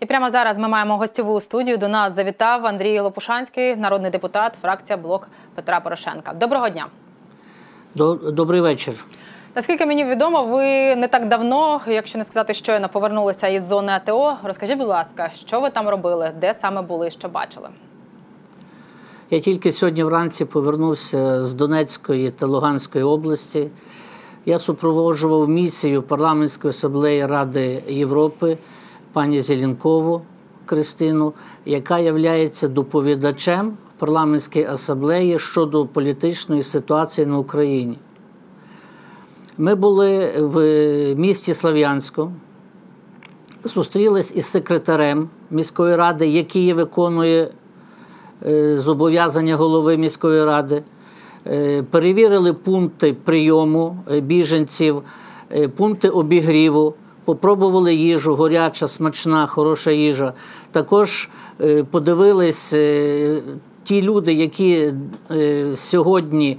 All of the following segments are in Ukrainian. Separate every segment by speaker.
Speaker 1: І прямо зараз ми маємо гостєву студію. До нас завітав Андрій Лопушанський, народний депутат, фракція блок Петра Порошенка. Доброго дня.
Speaker 2: Добрий вечір.
Speaker 1: Наскільки мені відомо, ви не так давно, якщо не сказати, щойно повернулися із зони АТО. Розкажіть, будь ласка, що ви там робили, де саме були, що бачили?
Speaker 2: Я тільки сьогодні вранці повернувся з Донецької та Луганської області. Я супроводжував місію парламентської асамблеї Ради Європи пані Зеленкову Кристину, яка є доповідачем парламентської асамблеї щодо політичної ситуації на Україні. Ми були в місті Слав'янську, зустрілись із секретарем міської ради, який виконує е, зобов'язання голови міської ради. Е, перевірили пункти прийому е, біженців, пункти обігріву попробували їжу, горяча, смачна, хороша їжа. Також е, подивились е, ті люди, які е, сьогодні.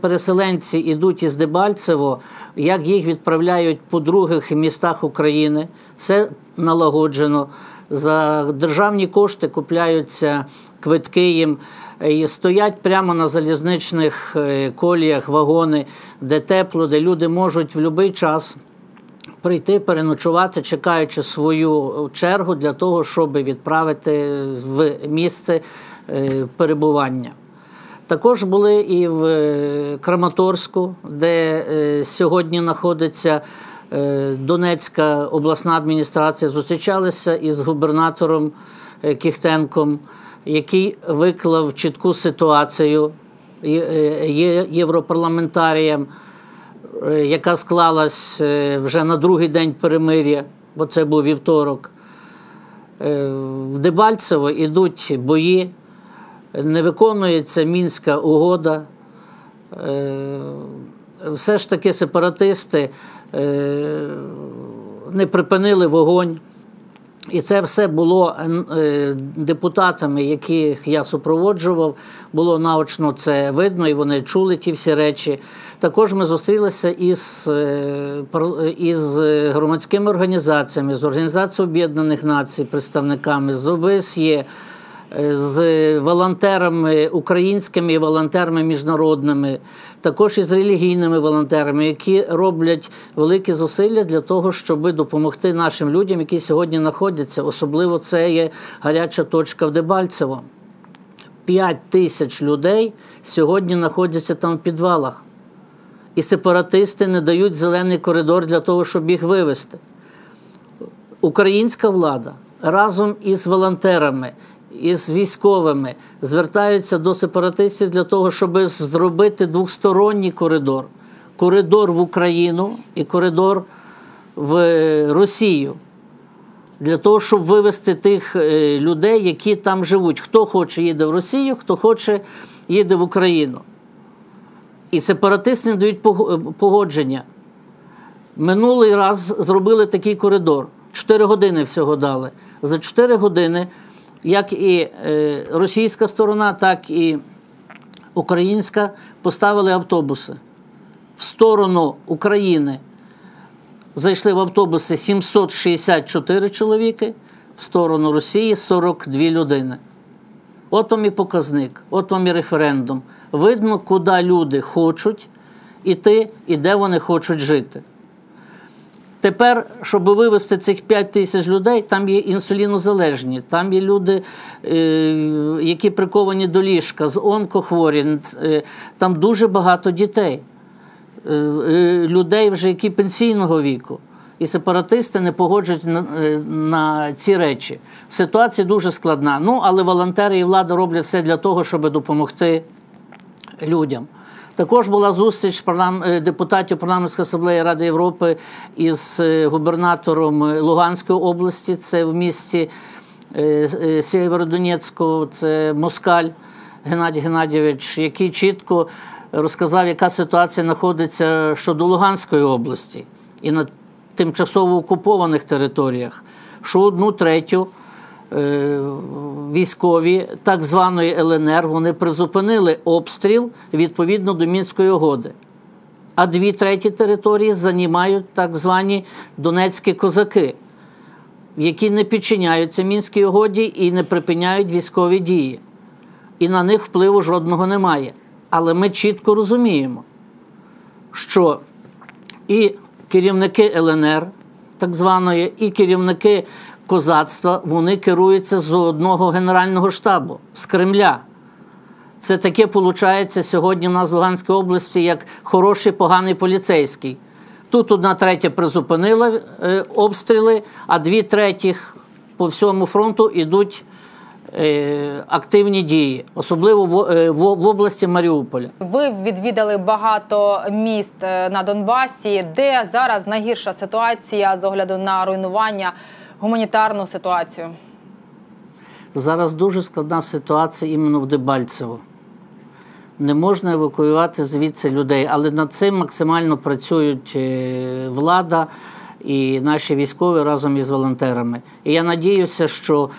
Speaker 2: Переселенці йдуть із Дебальцево, як їх відправляють по других містах України. Все налагоджено. За державні кошти купляються квитки їм. і Стоять прямо на залізничних коліях вагони, де тепло, де люди можуть в будь-який час прийти переночувати, чекаючи свою чергу для того, щоб відправити в місце е, перебування. Також були і в е, Краматорську, де е, сьогодні знаходиться Донецька обласна адміністрація, зустрічалися із губернатором Кіхтенком, який виклав чітку ситуацію європарламентаріям. Е, яка склалась е, вже на другий день перемир'я, бо це був вівторок. Е, в Дебальцево йдуть бої, не виконується мінська угода. Все ж таки сепаратисти не припинили вогонь. І це все було депутатами, яких я супроводжував. Було наочно це видно, і вони чули ті всі речі. Також ми зустрілися із е, із громадськими організаціями, з Організацією Об'єднаних Націй, представниками, з ОБСЄ, е, з волонтерами українськими і волонтерами міжнародними, також із релігійними волонтерами, які роблять великі зусилля для того, щоб допомогти нашим людям, які сьогодні знаходяться. Особливо це є гаряча точка в Дебальцево. П'ять тисяч людей сьогодні знаходяться там в підвалах і сепаратисти не дають зелений коридор для того, щоб їх вивести. Українська влада разом із волонтерами, із військовими звертаються до сепаратистів для того, щоб зробити двосторонній коридор: коридор в Україну і коридор в Росію. Для того, щоб вивести тих е, людей, які там живуть. Хто хоче їде в Росію, хто хоче їде в Україну. І сепаратисти не дають погодження. Минулий раз зробили такий коридор. Чотири години всього дали. За чотири години, як і е, російська сторона, так і українська поставили автобуси. В сторону України зайшли в автобуси 764 чоловіки, в сторону Росії 42 людини. От вам і показник, от вам і референдум видно, куди люди хочуть іти і де вони хочуть жити. Тепер, щоб вивести цих 5 тисяч людей, там є інсулінозалежні, там є люди, е, які приковані до ліжка, з онкохворі, е, там дуже багато дітей, е, людей, вже які пенсійного віку. І сепаратисти не погоджують на, на ці речі. Ситуація дуже складна. Ну, але волонтери і влада роблять все для того, щоб допомогти людям. Також була зустріч е, депутатів парламентської асамблеї Ради Європи із е, губернатором Луганської області, це в місті е, Сєвєродонецьку, це Москаль Геннадій Геннадійович, який чітко розказав, яка ситуація знаходиться щодо Луганської області і на тимчасово окупованих територіях, що одну третю. Е, військові так званої ЛНР вони призупинили обстріл відповідно до мінської угоди. А дві треті території займають так звані донецькі козаки. які не підчиняються мінській угоді і не припиняють військові дії. І на них впливу жодного немає. Але ми чітко розуміємо, що і керівники ЛНР, так званої, і керівники козацтва, вони керуються з одного Генерального штабу, з Кремля. Це таке виходить сьогодні в нас в Луганській області як хороший, поганий поліцейський. Тут одна третя призупинила е, обстріли, а дві третіх по всьому фронту йдуть е, активні дії, особливо в, е, в, області Маріуполя.
Speaker 1: Ви відвідали багато міст на Донбасі, де зараз найгірша ситуація з огляду на руйнування, гуманітарну ситуацію.
Speaker 2: Зараз дуже складна ситуація іменно в Дебальцево. Не можна евакуювати звідси людей, але над цим максимально працюють е, влада і наші військові разом із волонтерами. І я надіюся, що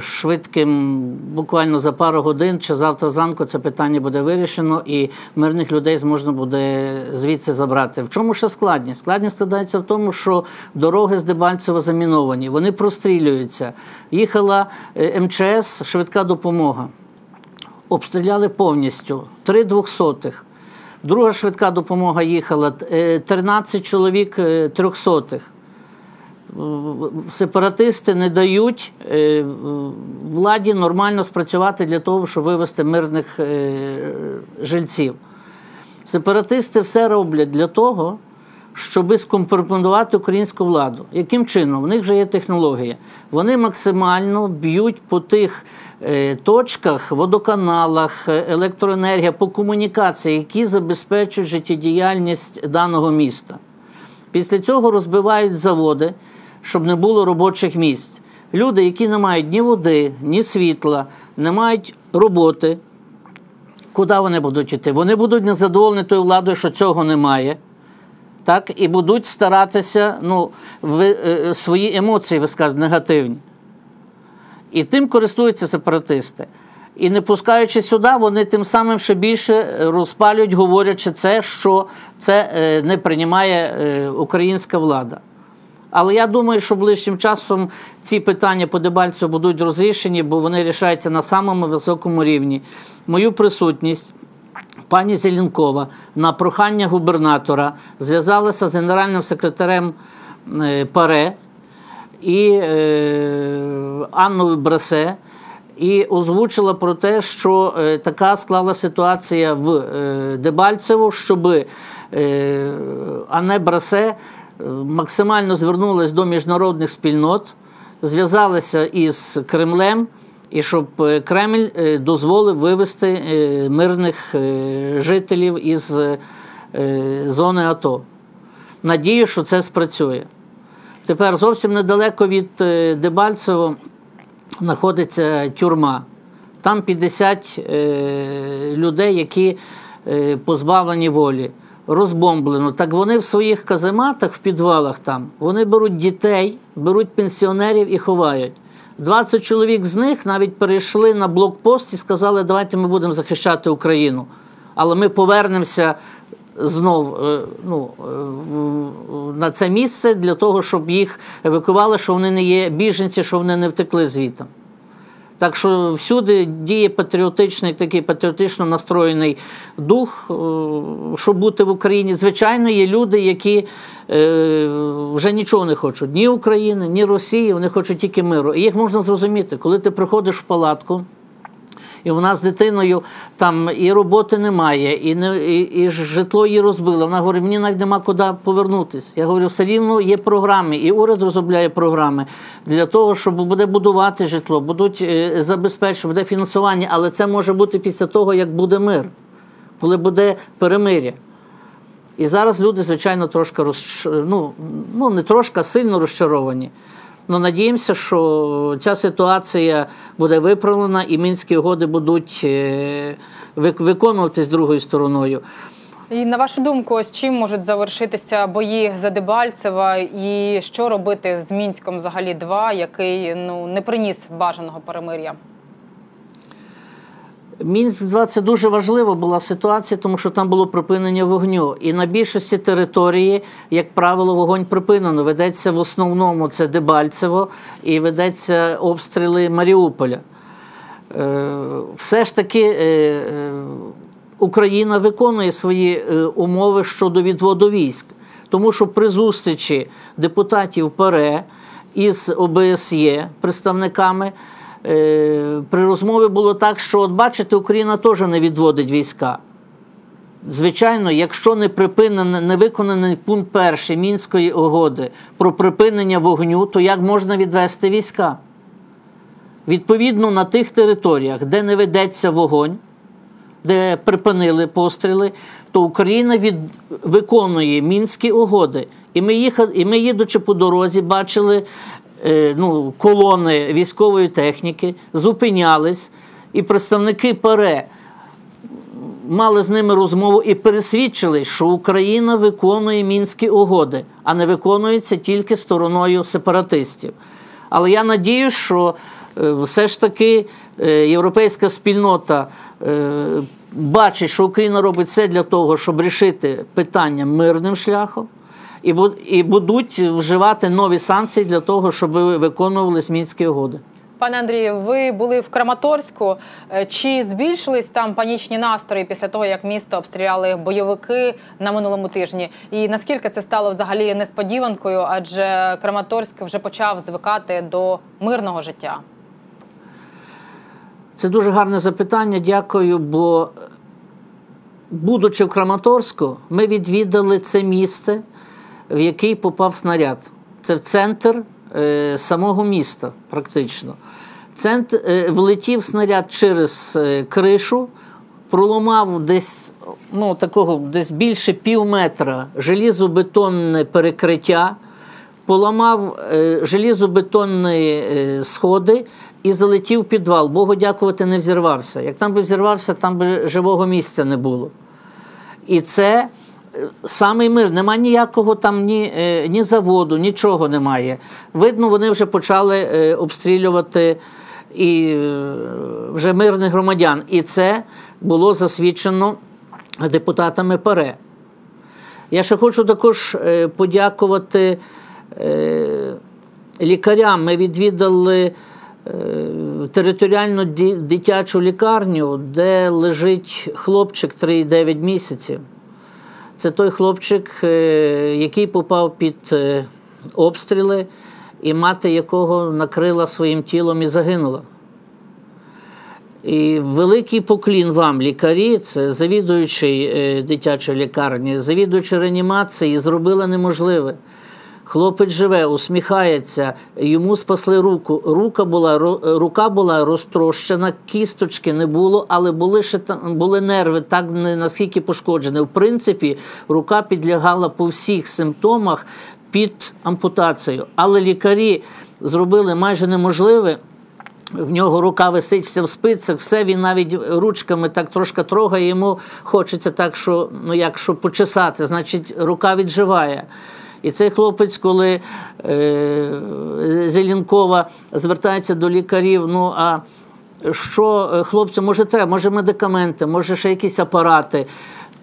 Speaker 2: швидким, буквально за пару годин чи завтра зранку це питання буде вирішено, і мирних людей зможна буде звідси забрати. В чому ще складність? Складність складається в тому, що дороги з Дебальцева заміновані, вони прострілюються. Їхала е, МЧС, швидка допомога обстріляли повністю три двохсотих. Друга швидка допомога їхала, е, 13 чоловік е, трьохсотих. Сепаратисти не дають е, владі нормально спрацювати для того, щоб вивести мирних е, жильців. Сепаратисти все роблять для того, щоб скомпрометувати українську владу. Яким чином? У них вже є технологія. Вони максимально б'ють по тих е, точках, водоканалах, електроенергія, по комунікації, які забезпечують життєдіяльність даного міста. Після цього розбивають заводи, щоб не було робочих місць. Люди, які не мають ні води, ні світла, не мають роботи, куди вони будуть йти? Вони будуть незадоволені тою владою, що цього немає. Так, і будуть старатися ну, ви, е, свої емоції, ви негативні. І тим користуються сепаратисти. І не пускаючи сюди, вони тим самим ще більше розпалюють, говорячи це, що це е, не приймає е, українська влада. Але я думаю, що ближчим часом ці питання по Дебальцю будуть розрішені, бо вони рішаються на самому високому рівні. Мою присутність. Пані Зеленкова на прохання губернатора зв'язалася з генеральним секретарем е, ПАРЕ і е, Анною Брасе і озвучила про те, що е, така склала ситуація в е, Дебальцево, щоб е, Анне Брасе максимально звернулася до міжнародних спільнот, зв'язалася із Кремлем. І щоб е, Кремль е, дозволив вивести е, мирних жителів із зони АТО. Надію, що це спрацює. Тепер зовсім недалеко від Дебальцево знаходиться тюрма. Там 50 е, людей, які позбавлені волі, розбомблено. Так вони в своїх казематах, в підвалах там, вони беруть дітей, беруть пенсіонерів і ховають. 20 чоловік з них навіть перейшли на блокпост і сказали, давайте ми будемо захищати Україну. Але ми повернемося знов е, ну, е, на це місце для того, щоб їх евакували, що вони не є біженці, що вони не втекли звідти. Так що всюди діє патріотичний, такий патріотично настроєний дух, е, щоб бути в Україні. Звичайно, є люди, які е, вже нічого не хочуть ні України, ні Росії, вони хочуть тільки миру. І їх можна зрозуміти, коли ти приходиш в палатку. І вона з дитиною там і роботи немає, і не і, і житло її розбило. Вона говорить, мені навіть нема куди повернутися. Я говорю, все рівно є програми, і уряд розробляє програми для того, щоб буде будувати житло, будуть е, забезпечувати, буде фінансування, але це може бути після того, як буде мир, коли буде перемир'я. І зараз люди, звичайно, трошки розч... ну, ну не трошки, а сильно розчаровані. Ну, надіємося, що ця ситуація буде виправлена і мінські угоди будуть е, вик- виконуватись другою стороною.
Speaker 1: І на вашу думку, ось чим можуть завершитися бої за Дебальцева, і що робити з Мінськом взагалі 2 який ну не приніс бажаного перемир'я?
Speaker 2: Мінськ 2 це дуже важлива була ситуація, тому що там було припинення вогню. І на більшості території, як правило, вогонь припинено. Ведеться в основному це Дебальцево і ведеться обстріли Маріуполя. Е, Все ж таки е, е, Україна виконує свої умови щодо відводу військ, тому що при зустрічі депутатів ПАРЕ із ОБСЄ представниками. Е, При розмові було так, що от бачите, Україна теж не відводить війська. Звичайно, якщо не припинений, не виконаний пункт перший Мінської угоди про припинення вогню, то як можна відвести війська? Відповідно, на тих територіях, де не ведеться вогонь, де припинили постріли, то Україна від, виконує мінські угоди. І ми, їхали, і ми, їдучи по дорозі, бачили ну, колони військової техніки, зупинялись, і представники ПАРЕ мали з ними розмову і пересвідчили, що Україна виконує мінські угоди, а не виконується тільки стороною сепаратистів. Але я надію, що е, все ж таки е, європейська спільнота е, бачить, що Україна робить все для того, щоб рішити питання мирним шляхом, і бу- і будуть вживати нові санкції для того, щоб виконувались мінські угоди.
Speaker 1: Пане Андрію, ви були в Краматорську. Е, Чи збільшились там панічні настрої після того, як місто обстріляли бойовики на минулому тижні? І наскільки це стало взагалі несподіванкою? Адже Краматорськ вже почав звикати до мирного життя?
Speaker 2: Це дуже гарне запитання. Дякую. Бо, будучи в Краматорську, ми відвідали це місце, в який попав снаряд. Це в центр е, самого міста, практично. Центр, е, влетів снаряд через е, кришу, проламав десь ну, такого, десь більше пів метра желізобетонне перекриття поламав е, желізобетонні е, сходи і залетів підвал. Богу дякувати, не взірвався. Як там би взірвався, там би живого місця не було. І це самий мир. Нема ніякого там ні, е, ні заводу, нічого немає. Видно, вони вже почали е, обстрілювати і е, вже мирних громадян. І це було засвідчено депутатами ПАРЕ. Я ще хочу також подякувати лікарям. Ми відвідали територіальну дитячу лікарню, де лежить хлопчик 3,9 місяців. Це той хлопчик, е, який попав під е, обстріли, і мати якого накрила своїм тілом і загинула. І великий поклін вам, лікарі, це завідуючий е, дитячої лікарні, завідуючий реанімації, зробила неможливе. Хлопець живе, усміхається, йому спасли руку. Рука була, рука була розтрощена, кісточки не було, але були, ще, були нерви, так не наскільки пошкоджені. В принципі, рука підлягала по всіх симптомах під ампутацією. Але лікарі зробили майже неможливе. В нього рука висить вся в спицях, все він навіть ручками так трошки трогає, йому хочеться так, що ну як що почесати, значить, рука відживає. І цей хлопець, коли е, Зелінкова звертається до лікарів, ну а що е, хлопцю, може треба, може медикаменти, може ще якісь апарати.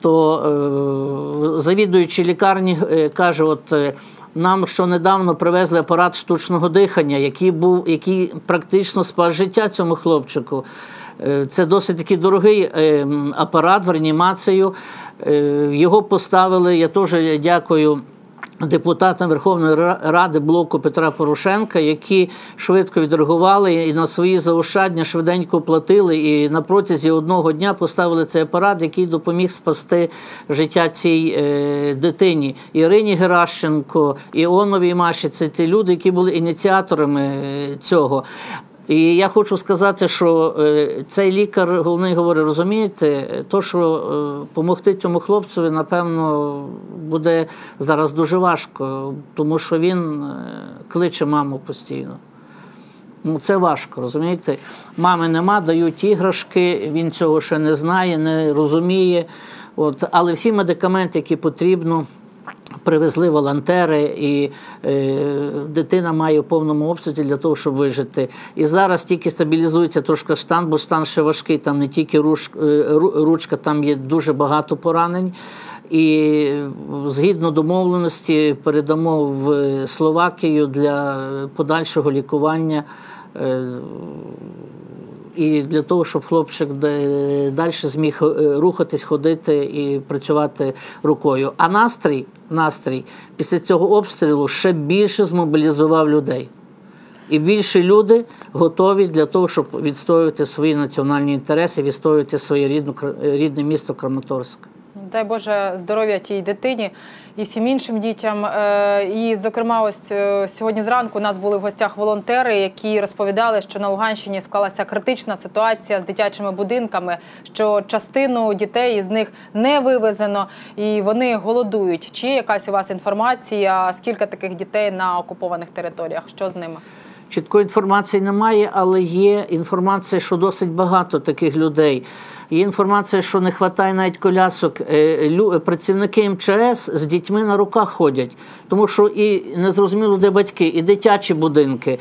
Speaker 2: То е, завідуючий лікарні е, каже: от е, нам що недавно привезли апарат штучного дихання, який був, який практично спас життя цьому хлопчику. Е, Це досить такий дорогий е, апарат в реанімацію. Його поставили. Я теж дякую депутатам Верховної Ради блоку Петра Порошенка, які швидко відреагували і на свої заощадження швиденько платили, і на протязі одного дня поставили цей апарат, який допоміг спасти життя цій е, дитині. Ірині Геращенко, Іоновій Маші це ті люди, які були ініціаторами е, цього. І я хочу сказати, що е, цей лікар, головний говорить, розумієте, то, що допомогти цьому хлопцеві, напевно, буде зараз дуже важко, тому що він е, кличе маму постійно. Ну, це важко, розумієте? Мами нема, дають іграшки, він цього ще не знає, не розуміє. От, але всі медикаменти, які потрібно, привезли волонтери, і е, дитина має в повному обсязі для того, щоб вижити. І зараз тільки стабілізується трошки стан, бо стан ще важкий, там не тільки руч, е, ручка, там є дуже багато поранень. І згідно домовленості передамо в Словакію для подальшого лікування. Е, і для того, щоб хлопчик далі зміг е, рухатись, ходити і працювати рукою. А настрій, настрій після цього обстрілу ще більше змобілізував людей. І більше люди готові для того, щоб відстоювати свої національні інтереси, відстоювати своє рідне, місто Краматорськ.
Speaker 1: Дай Боже здоров'я тій дитині і всім іншим дітям. Е, і, зокрема, ось е, сьогодні зранку у нас були в гостях волонтери, які розповідали, що на Луганщині склалася критична ситуація з дитячими будинками, що частину дітей з них не вивезено і вони голодують. Чи є якась у вас інформація? Скільки таких дітей на окупованих територіях? Що з ними?
Speaker 2: Чіткої інформації немає, але є інформація, що досить багато таких людей. Є інформація, що не вистачає навіть колясок. Е, працівники МЧС з дітьми на руках ходять, тому що і незрозуміло, де батьки, і дитячі будинки.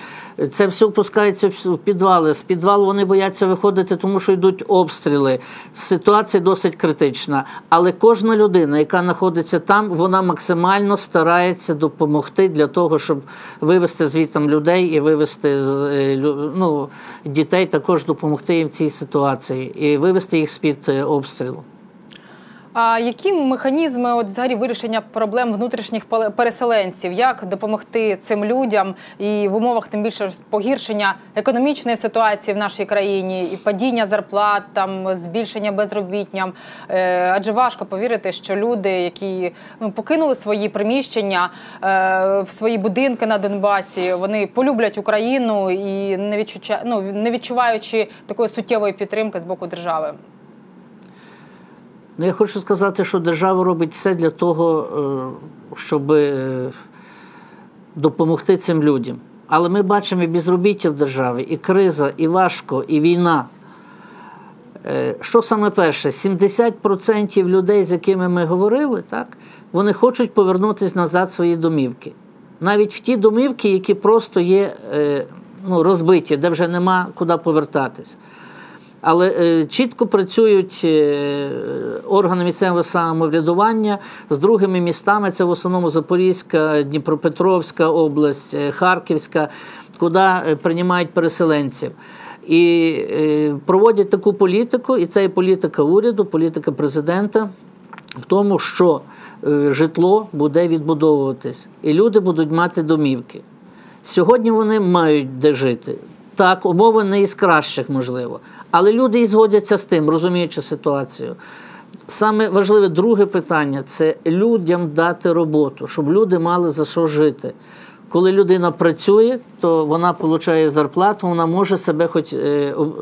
Speaker 2: Це все впускається в підвали. З підвалу вони бояться виходити, тому що йдуть обстріли. Ситуація досить критична. Але кожна людина, яка знаходиться там, вона максимально старається допомогти для того, щоб вивести звітом людей і вивести е, ну, дітей, також допомогти їм в цій ситуації і вивести їх з під е, обстрілу.
Speaker 1: А які механізми от взагалі вирішення проблем внутрішніх переселенців? Як допомогти цим людям і в умовах тим більше погіршення економічної ситуації в нашій країні і падіння зарплат, там збільшення безробітням? Е, адже важко повірити, що люди, які ну, покинули свої приміщення е, в свої будинки на Донбасі, вони полюблять Україну і не відчувача, ну, не відчуваючи такої суттєвої підтримки з боку держави.
Speaker 2: Ну, я хочу сказати, що держава робить все для того, е, щоб е, допомогти цим людям. Але ми бачимо і безробіття в державі, і криза, і важко, і війна. Е, що саме перше? 70% людей, з якими ми говорили, так, вони хочуть повернутися назад в свої домівки. Навіть в ті домівки, які просто є ну, розбиті, де вже нема куди повертатись. Але е, чітко працюють е, органи місцевого самоврядування з другими містами. Це в основному Запорізька, Дніпропетровська область, е, Харківська, куди приймають переселенців. І проводять таку політику, і це і політика уряду, політика президента в тому, що житло буде відбудовуватись, і люди будуть мати домівки. Сьогодні вони мають де жити. Так, умови не із кращих, можливо. Але люди і згодяться з тим, розуміючи ситуацію. Саме важливе друге питання це людям дати роботу, щоб люди мали за що жити. Коли людина працює, то вона отримує зарплату, вона може себе хоч е,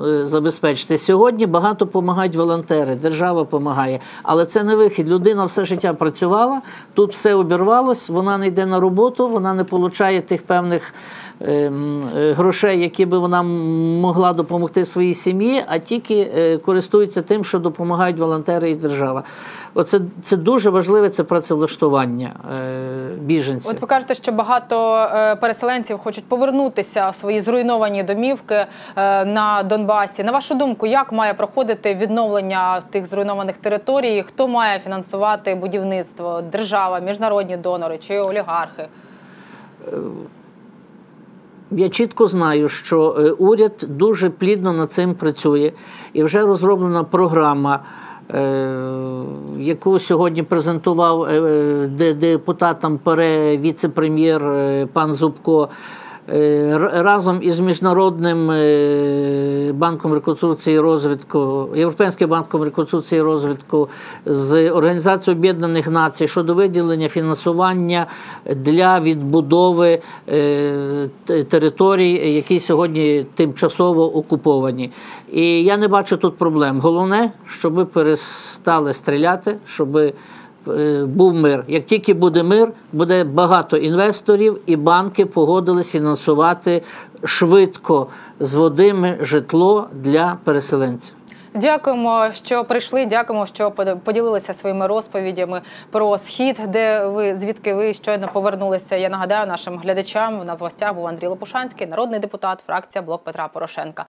Speaker 2: е, забезпечити. Сьогодні багато допомагають волонтери, держава допомагає, але це не вихід. Людина все життя працювала, тут все обірвалось, вона не йде на роботу, вона не отримує тих певних. Ем, е, грошей, які би вона могла допомогти своїй сім'ї, а тільки е, користуються тим, що допомагають волонтери і держава. Оце це дуже важливе це працевлаштування е, біженців.
Speaker 1: От ви кажете, що багато переселенців хочуть повернутися в свої зруйновані домівки на Донбасі. На вашу думку, як має проходити відновлення тих зруйнованих територій? Хто має фінансувати будівництво? Держава, міжнародні донори чи олігархи?
Speaker 2: Я чітко знаю, що е, уряд дуже плідно над цим працює, і вже розроблена програма, е, яку сьогодні презентував е, депутатам ПАРЕ віце-прем'єр пан Зубко. Е, разом із міжнародним е, банком реконструкції і розвитку, Європейським банком реконструкції і розвитку з Організацією Об'єднаних Націй щодо виділення фінансування для відбудови е, територій, які сьогодні тимчасово окуповані. І я не бачу тут проблем. Головне, щоб перестали стріляти, щоб був мир. Як тільки буде мир, буде багато інвесторів, і банки погодились фінансувати швидко з водими житло для переселенців.
Speaker 1: Дякуємо, що прийшли. Дякуємо, що под- поділилися своїми розповідями про схід, де ви звідки ви щойно повернулися. Я нагадаю нашим глядачам. У нас в гостях був Андрій Лопушанський, народний депутат, фракція Блок Петра Порошенка.